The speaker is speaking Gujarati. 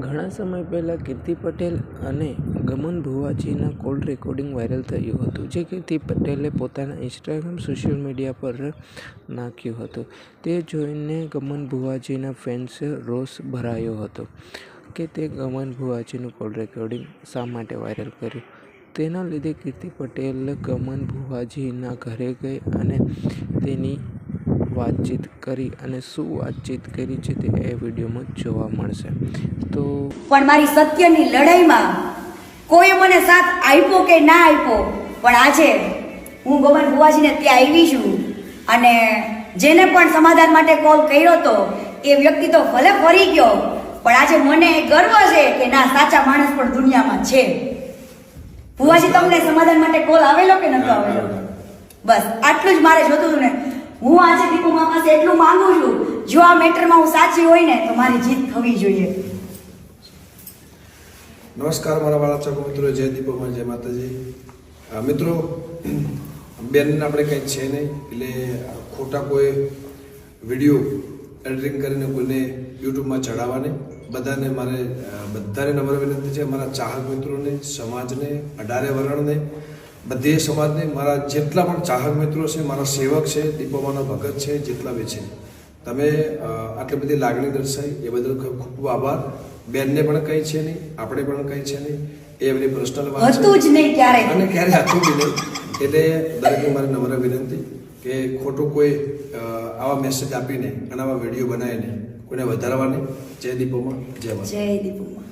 ઘણા સમય પહેલાં કીર્તિ પટેલ અને ગમન ભુવાજીના કોલ રેકોર્ડિંગ વાયરલ થયું હતું, જે કીર્તિ પટેલે પોતાના ઇન્સ્ટાગ્રામ સોશિયલ મીડિયા પર નાખ્યું હતું. તે જોઈને ગમન ભુવાજીના ફેન્સે રોષ ભરાયો હતો કે તે ગમન ભુવાજીનું કોલ રેકોર્ડિંગ શા માટે વાયરલ કર્યું? તેના લીધે કીર્તિ પટેલ ગમન ભુવાજીના ઘરે ગઈ અને તેની વાતચીત કરી અને શું વાતચીત કરી છે તે એ વિડીયોમાં જોવા મળશે. તો પણ મારી સત્યની લડાઈમાં કોઈ મને સાથ આપ્યો કે ના આપ્યો, પણ આજે હું ગોમન ભુવાજીને ત્યાં આવી છું અને જેને પણ સમાધાન માટે કોલ કર્યો હતો એ વ્યક્તિ તો ભલે ફરી ગયો, પણ આજે મને ગર્વ છે કે ના, સાચા માણસ પણ દુનિયામાં છે. ભુવાજી, તમને સમાધાન માટે કોલ આવેલો કે નતો આવેલો? બસ, આટલું જ મારે જોતું હતું ને. હું આજે દીપુમા પાસે એટલું માંગુ છું, જો આ મેટરમાં હું સાચી હોય ને, તો મારી જીત થવી જોઈએ. નમસ્કાર મારા વાળા ચાકો મિત્રો, જય દીપોમાં જય માતાજી. મિત્રો, બેનને આપણે કંઈ છે નહીં, એટલે ખોટા કોઈ વીડિયો એડિટિંગ કરીને કોઈને યુટ્યુબમાં ચડાવવા બધાને મારે બધાને નમ્ર વિનંતી છે મારા ચાહક મિત્રોને, સમાજને, અઢારે વર્ણને બધે સમાજને મારા જેટલા પણ ચાહક મિત્રો છે મારા સેવક છે દીપોમાના ભગત છે જેટલા બી છે. તમે આટલી બધી લાગણી દર્શાવી એ બદલ ખૂબ ખૂબ આભાર. બેનને પણ કંઈ છે નહીં આપણે પણ કંઈ છે નહીં. એ એમની પર્સનલ વાત હતું જ નહીં ક્યારેય. અને ક્યારે હતું બી નહીં. એટલે દરેકને મારી નમ્ર વિનંતી કે ખોટું કોઈ આવા મેસેજ આપીને અને આવા વીડિયો બનાવીને કોઈને વધારવા નહીં. જય દીપોમાં જય જય દીપુમા.